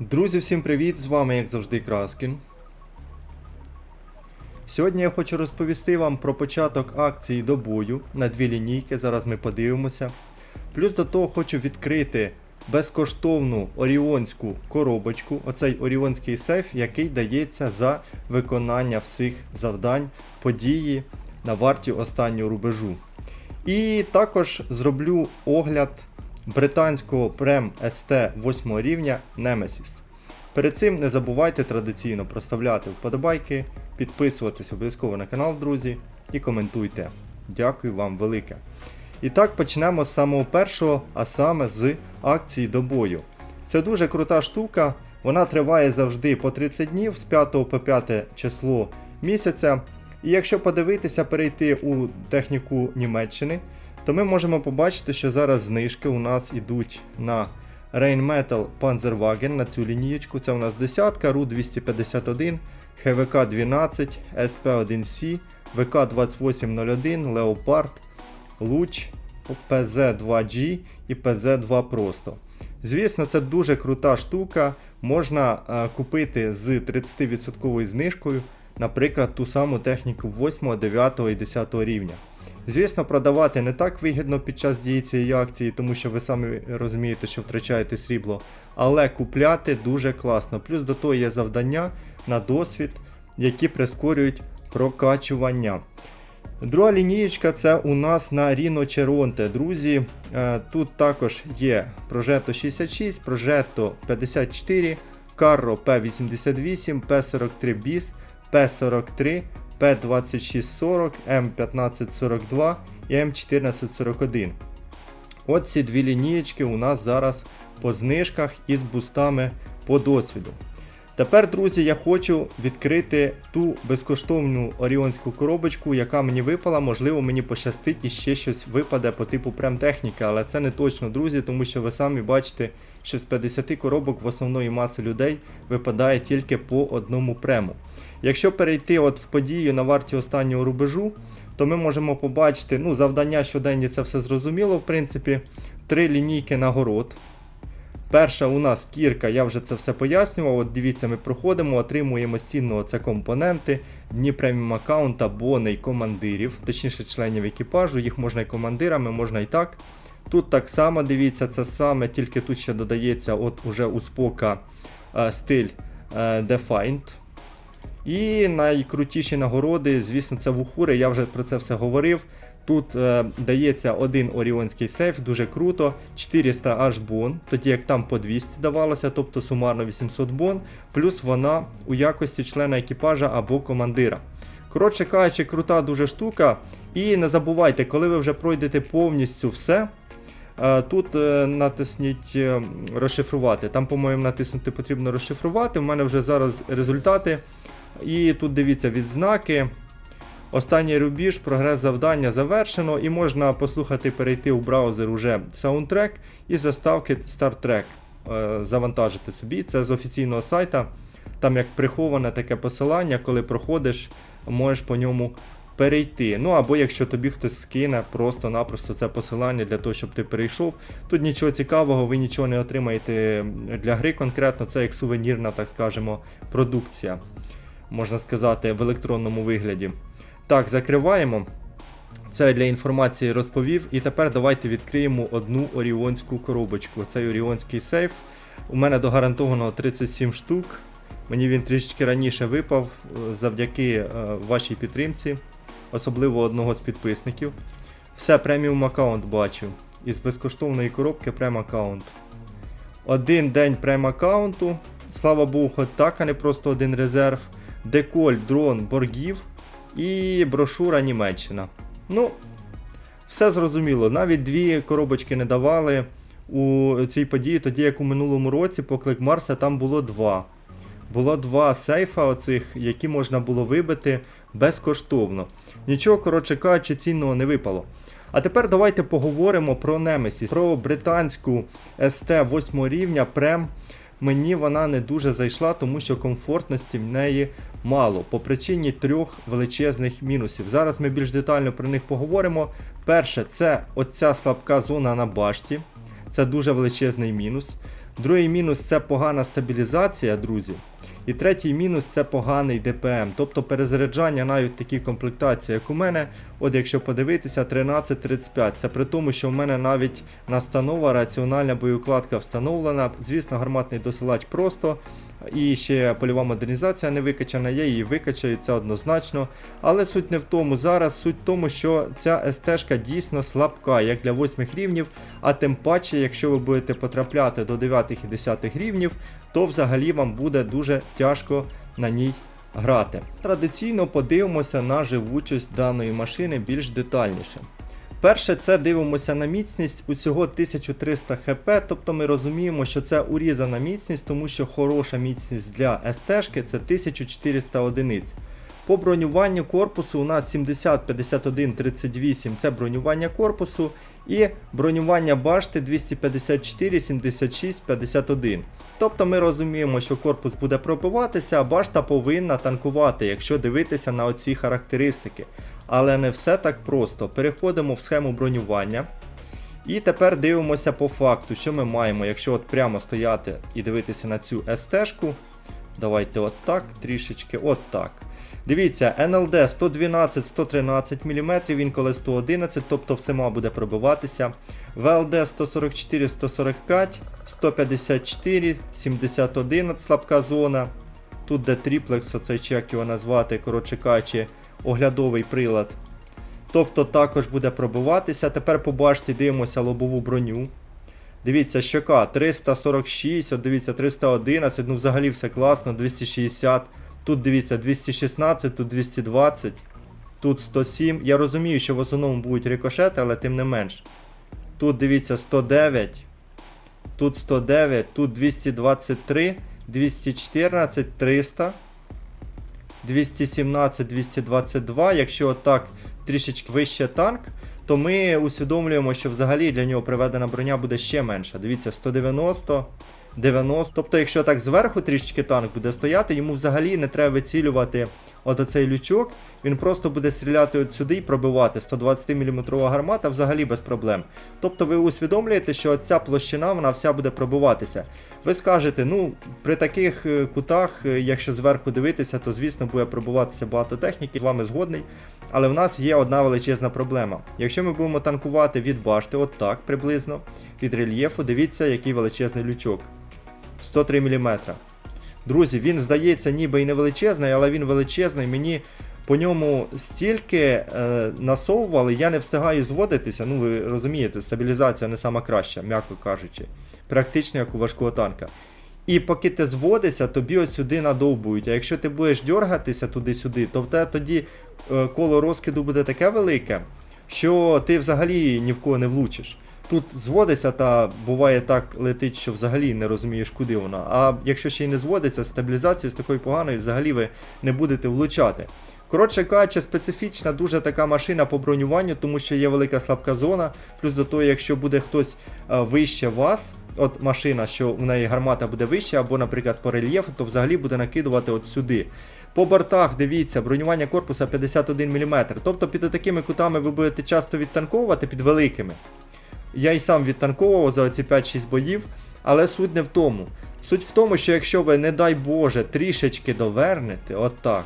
Друзі, всім привіт! З вами, як завжди, Краскін. Сьогодні я хочу розповісти вам про початок акції до бою на дві лінійки. Зараз ми подивимося. Плюс до того хочу відкрити безкоштовну оріонську коробочку, оцей оріонський сейф, який дається за виконання всіх завдань події на варті останнього рубежу. І також зроблю огляд британського прем СТ 8 рівня Nemesis. Перед цим не забувайте традиційно проставляти вподобайки, підписуватись обов'язково на канал, друзі, і коментуйте. Дякую вам велике. І так почнемо з самого першого, а саме з акції до бою. Це дуже крута штука. Вона триває завжди по 30 днів з 5 по 5 число місяця. І якщо подивитися, перейти у техніку Німеччини, то ми можемо побачити, що зараз знижки у нас йдуть на Rheinmetall Panzerwagen на цю лінієчку. Це у нас десятка, RU 251, ХВК 12, СП1С, ВК 2801, Leopard, Луч, ПЗ2G і ПЗ2 просто. Звісно, це дуже крута штука. Можна е, купити з 30% знижкою, наприклад, ту саму техніку 8, 9 і 10 рівня. Звісно, продавати не так вигідно під час дії цієї акції, тому що ви самі розумієте, що втрачаєте срібло, але купляти дуже класно. Плюс до того є завдання на досвід, які прискорюють прокачування. Друга лінієчка це у нас на Rhino Cheronte. Друзі, е, тут також є Progetto 66, Progetto 54, Carro P88, P43 BIS, P43, P2640, M1542 і M1441. От ці дві лінієчки у нас зараз по знижках із бустами по досвіду. Тепер, друзі, я хочу відкрити ту безкоштовну оріонську коробочку, яка мені випала. Можливо, мені пощастить і ще щось випаде по типу прем-техніки, але це не точно, друзі, тому що ви самі бачите, що з 50 коробок в основної маси людей випадає тільки по одному прему. Якщо перейти от в подію на варті останнього рубежу, то ми можемо побачити ну, завдання щоденні, це все зрозуміло, в принципі, три лінійки нагород. Перша у нас кірка, я вже це все пояснював. От дивіться, ми проходимо, отримуємо стінного це компоненти, дні преміум аккаунта, бони і командирів, точніше членів екіпажу, їх можна і командирами, можна і так. Тут так само дивіться, це саме, тільки тут ще додається от уже у спока е, стиль е, Defined. І найкрутіші нагороди, звісно, це вухури, я вже про це все говорив. Тут е, дається один оріонський сейф, дуже круто, 400 аж бон, тоді як там по 200 давалося, тобто сумарно 800 бон, плюс вона у якості члена екіпажа або командира. Коротше кажучи, крута дуже штука. І не забувайте, коли ви вже пройдете повністю все. е, Тут е, натисніть е, розшифрувати. Там, по-моєму, натиснути потрібно розшифрувати. У мене вже зараз результати. І тут дивіться відзнаки. Останній рубіж, прогрес завдання завершено, і можна послухати, перейти у браузер уже саундтрек і заставки Star Trek е, завантажити собі. Це з офіційного сайта. Там як приховане таке посилання, коли проходиш, можеш по ньому перейти. Ну або якщо тобі хтось скине просто-напросто це посилання для того, щоб ти перейшов. Тут нічого цікавого, ви нічого не отримаєте для гри конкретно, це як сувенірна, так скажемо, продукція, можна сказати, в електронному вигляді. Так, закриваємо. Це для інформації розповів. І тепер давайте відкриємо одну оріонську коробочку. Цей оріонський сейф. У мене догарантовано 37 штук. Мені він трішечки раніше випав е, завдяки е, вашій підтримці, особливо одного з підписників. Все, преміум аккаунт бачу. Із безкоштовної коробки прем аккаунт. Один день прем аккаунту. Слава Богу, так, а не просто один резерв. Деколь, дрон, боргів і брошура Німеччина. Ну, все зрозуміло. Навіть дві коробочки не давали у цій події, тоді як у минулому році по клик Марса там було два. Було два сейфа, оцих, які можна було вибити безкоштовно. Нічого, коротше кажучи, цінного не випало. А тепер давайте поговоримо про Nemesis, про британську СТ 8 рівня Прем. Мені вона не дуже зайшла, тому що комфортності в неї мало по причині трьох величезних мінусів. Зараз ми більш детально про них поговоримо. Перше, це оця слабка зона на башті. Це дуже величезний мінус. Другий мінус це погана стабілізація, друзі. І третій мінус це поганий ДПМ. Тобто перезаряджання навіть такі комплектації, як у мене, от якщо подивитися, 13.35. Це при тому, що в мене навіть настанова раціональна боєукладка встановлена. Звісно, гарматний досилач просто. І ще польова модернізація не викачана, я її викачаю, це однозначно. Але суть не в тому. Зараз суть в тому, що ця СТ дійсно слабка, як для 8 рівнів, а тим паче, якщо ви будете потрапляти до 9 і 10 рівнів, то взагалі вам буде дуже тяжко на ній грати. Традиційно подивимося на живучість даної машини більш детальніше. Перше, це дивимося на міцність усього 1300 хп, тобто ми розуміємо, що це урізана міцність, тому що хороша міцність для СТ це 1400 одиниць. По бронюванню корпусу у нас 70, 51, 38 це бронювання корпусу, і бронювання башти 254, 76, 51. Тобто ми розуміємо, що корпус буде пробиватися, а башта повинна танкувати, якщо дивитися на оці характеристики. Але не все так просто. Переходимо в схему бронювання. І тепер дивимося по факту, що ми маємо, якщо от прямо стояти і дивитися на цю СТ-шку. Давайте от так, трішечки, от так. Дивіться, НЛД 112-113 мм, інколи 111, тобто всема буде пробиватися. ВЛД 144-145, 154, 71 слабка зона. Тут де триплекс, оцей чи як його назвати, коротше кажучи, оглядовий прилад. Тобто також буде пробиватися. Тепер побачите, дивимося лобову броню. Дивіться, щока 346, от дивіться, 311, ну взагалі все класно, 260. Тут дивіться 216, тут 220, тут 107. Я розумію, що в основному будуть рикошети, але тим не менш. Тут дивіться 109, тут 109, тут 223, 214, 300. 217, 222. Якщо отак трішечки вище танк, то ми усвідомлюємо, що взагалі для нього приведена броня буде ще менша. Дивіться, 190, 90. Тобто, якщо так зверху трішечки танк буде стояти, йому взагалі не треба вицілювати от оцей лючок, він просто буде стріляти от сюди і пробивати 120 мм гармата взагалі без проблем. Тобто ви усвідомлюєте, що ця площина вона вся буде пробиватися. Ви скажете, ну при таких е, кутах, е, якщо зверху дивитися, то звісно буде пробиватися багато техніки, з вами згодний. Але в нас є одна величезна проблема. Якщо ми будемо танкувати від башти, от так приблизно, від рельєфу, дивіться, який величезний лючок. 103 мм. Друзі, він здається ніби і не величезний, але він величезний. Мені по ньому стільки е, насовували, я не встигаю зводитися. Ну, ви розумієте, стабілізація не сама краща, м'яко кажучи. Практично як у важкого танка. І поки ти зводишся, тобі ось сюди надовбують. А якщо ти будеш дергатися туди-сюди, то в тебе тоді е, коло розкиду буде таке велике, що ти взагалі ні в кого не влучиш. Тут зводиться та буває так летить, що взагалі не розумієш, куди вона. А якщо ще й не зводиться, стабілізація з такою поганою, взагалі ви не будете влучати. Коротше кажучи, специфічна дуже така машина по бронюванню, тому що є велика слабка зона. Плюс до того, якщо буде хтось а, вище вас, от машина, що у неї гармата буде вища, або, наприклад, по рельєфу, то взагалі буде накидувати от сюди. По бортах, дивіться, бронювання корпуса 51 мм. Тобто під такими кутами ви будете часто відтанковувати під великими. Я й сам відтанковував за ці 5-6 боїв, але суть не в тому. Суть в тому, що якщо ви, не дай Боже, трішечки довернете, отак,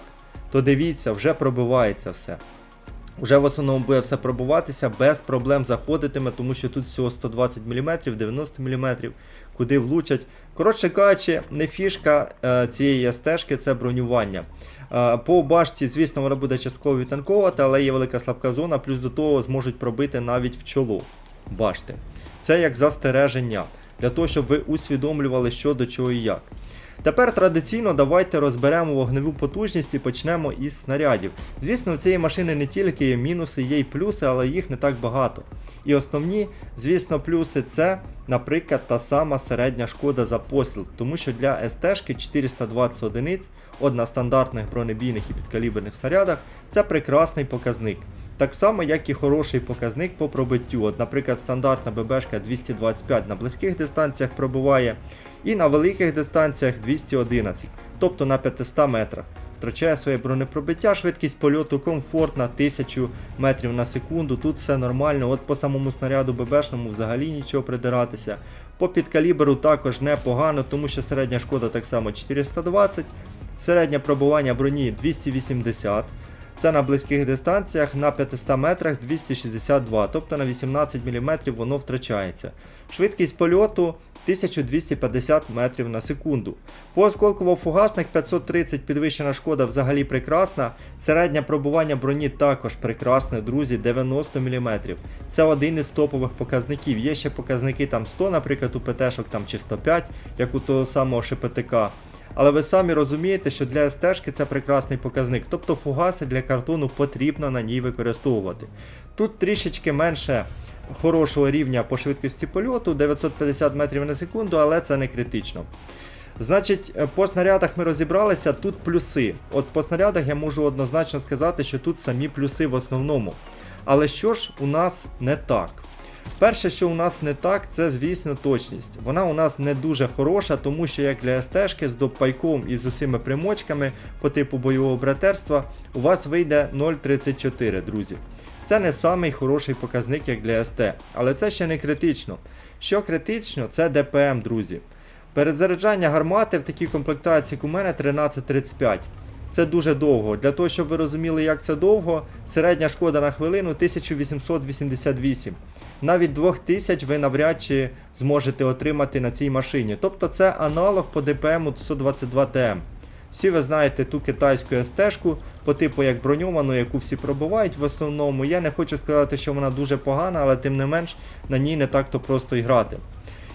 то дивіться, вже пробивається все. Вже в основному буде все пробуватися, без проблем заходитиме, тому що тут всього 120 мм, 90 мм, куди влучать. Коротше кажучи, не фішка е, цієї стежки це бронювання. Е, по башті, звісно, вона буде частково відтанковувати, але є велика слабка зона, плюс до того зможуть пробити навіть в чоло башти. Це як застереження, для того, щоб ви усвідомлювали, що до чого і як. Тепер традиційно давайте розберемо вогневу потужність і почнемо із снарядів. Звісно, в цієї машини не тільки є мінуси, є й плюси, але їх не так багато. І основні, звісно, плюси це, наприклад, та сама середня шкода за постріл, тому що для СТ 420 одиниць, от на стандартних бронебійних і підкаліберних снарядах, це прекрасний показник. Так само, як і хороший показник по пробиттю. От, Наприклад, стандартна ББшка 225 на близьких дистанціях пробиває, і на великих дистанціях 211, тобто на 500 метрах. втрачає своє бронепробиття, швидкість польоту комфортна, 1000 метрів на секунду. Тут все нормально. От по самому снаряду ББшному взагалі нічого придиратися. По підкаліберу також непогано, тому що середня шкода так само 420, середнє пробування броні 280. Це на близьких дистанціях на 500 метрах 262, тобто на 18 мм воно втрачається. Швидкість польоту 1250 метрів на секунду. По осколково-фугасних 530 підвищена шкода взагалі прекрасна. Середнє пробування броні також прекрасне, друзі, 90 мм. Це один із топових показників. Є ще показники там 100, наприклад, у ПТ-шок там чи 105, як у того самого ШПТК. Але ви самі розумієте, що для СТ-шки це прекрасний показник. Тобто фугаси для картону потрібно на ній використовувати. Тут трішечки менше хорошого рівня по швидкості польоту 950 метрів на секунду, але це не критично. Значить, е, по снарядах ми розібралися, тут плюси. От по снарядах я можу однозначно сказати, що тут самі плюси в основному. Але що ж у нас не так? Перше, що у нас не так, це, звісно, точність. Вона у нас не дуже хороша, тому що як для СТ-шки з допайком і з усіма примочками по типу бойового братерства, у вас вийде 0,34, друзі. Це не самий хороший показник, як для СТ, але це ще не критично. Що критично, це ДПМ, друзі. Перезаряджання гармати в такій комплектації, як у мене 13.35. Це дуже довго. Для того, щоб ви розуміли, як це довго, середня шкода на хвилину 1888. Навіть 2000 ви навряд чи зможете отримати на цій машині. Тобто це аналог по ДПМу 122 ТМ. Всі ви знаєте ту китайську СТ-шку по типу як броньовану, яку всі пробувають в основному. Я не хочу сказати, що вона дуже погана, але тим не менш на ній не так-то просто і грати.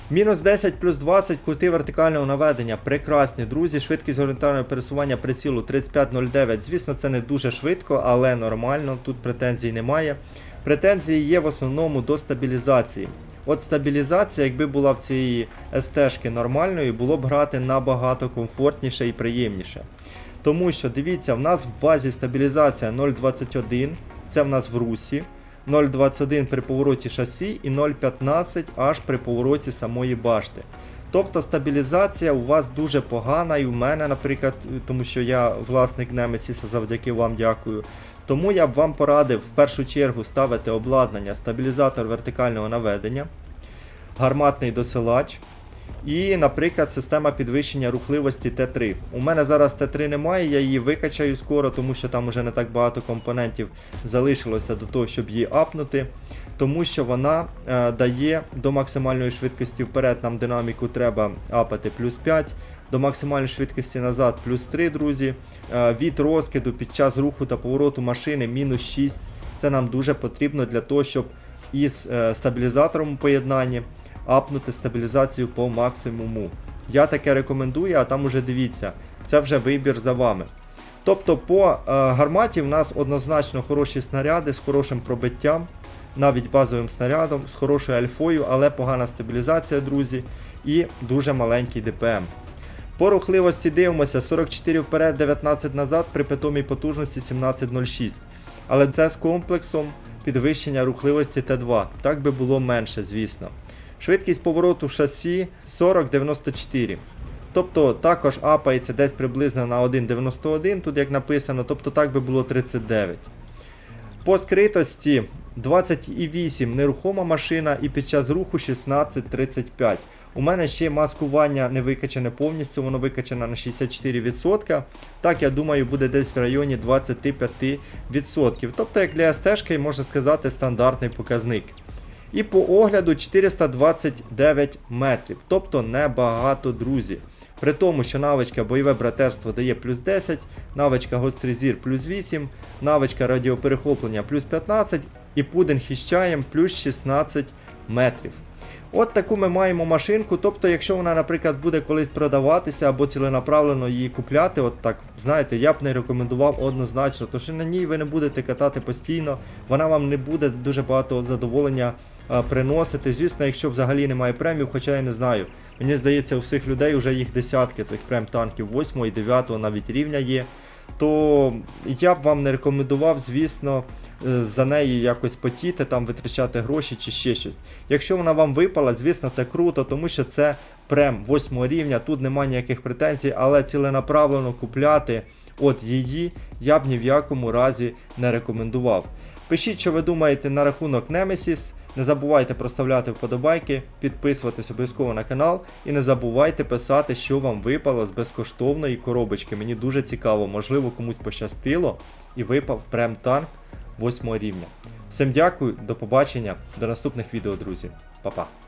Мінус 10 плюс 20 кути вертикального наведення. Прекрасні, друзі. Швидкість горизонтального пересування прицілу 3509. Звісно, це не дуже швидко, але нормально, тут претензій немає. Претензії є в основному до стабілізації. От стабілізація, якби була в цієї СТ-шки нормальною, було б грати набагато комфортніше і приємніше. Тому що дивіться, в нас в базі стабілізація 0.21, це в нас в русі. 0,21 при повороті шасі і 0,15 аж при повороті самої башти. Тобто стабілізація у вас дуже погана, і в мене, наприклад, тому що я власник Немесіса, завдяки вам дякую. Тому я б вам порадив в першу чергу ставити обладнання стабілізатор вертикального наведення, гарматний досилач. І, наприклад, система підвищення рухливості Т3. У мене зараз Т3 немає, я її викачаю скоро, тому що там вже не так багато компонентів залишилося до того, щоб її апнути. Тому що вона е, дає до максимальної швидкості вперед, нам динаміку треба апати плюс 5, до максимальної швидкості назад плюс 3, друзі. Е, від розкиду під час руху та повороту машини мінус 6. Це нам дуже потрібно для того, щоб із е, стабілізатором поєднанні апнути стабілізацію по максимуму. Я таке рекомендую, а там уже дивіться, це вже вибір за вами. Тобто по е, гарматі в нас однозначно хороші снаряди з хорошим пробиттям, навіть базовим снарядом, з хорошою альфою, але погана стабілізація, друзі, і дуже маленький ДПМ. По рухливості дивимося 44 вперед, 19 назад при питомій потужності 17.06. Але це з комплексом підвищення рухливості Т2. Так би було менше, звісно. Швидкість повороту шасі 40-94. Тобто також апається десь приблизно на 1,91, тут як написано, тобто так би було 39. По скритості 28 нерухома машина і під час руху 16.35. У мене ще маскування не викачане повністю, воно викачане на 64%. Так, я думаю, буде десь в районі 25%. Тобто, як для СТ, можна сказати, стандартний показник. І по огляду 429 метрів, тобто небагато, друзі. При тому, що навичка бойове братерство дає плюс 10, навичка гострий зір плюс 8, навичка радіоперехоплення плюс 15 і пудинг із чаєм плюс 16 метрів. От таку ми маємо машинку. Тобто, якщо вона, наприклад, буде колись продаватися або ціленаправлено її купляти, от так, знаєте, я б не рекомендував однозначно, тому що на ній ви не будете катати постійно, вона вам не буде дуже багато задоволення приносити. Звісно, якщо взагалі немає премів, хоча я не знаю. Мені здається, у всіх людей вже їх десятки цих прем-танків 8 і 9 навіть рівня є. То я б вам не рекомендував, звісно, е, за неї якось потіти, там витрачати гроші чи ще щось. Якщо вона вам випала, звісно, це круто, тому що це прем 8 рівня, тут немає ніяких претензій, але ціленаправлено купляти От її я б ні в якому разі не рекомендував. Пишіть, що ви думаєте на рахунок Nemesis. Не забувайте проставляти вподобайки, підписуватись обов'язково на канал і не забувайте писати, що вам випало з безкоштовної коробочки. Мені дуже цікаво, можливо, комусь пощастило і випав прем танк 8 рівня. Всім дякую, до побачення, до наступних відео, друзі. Па-па.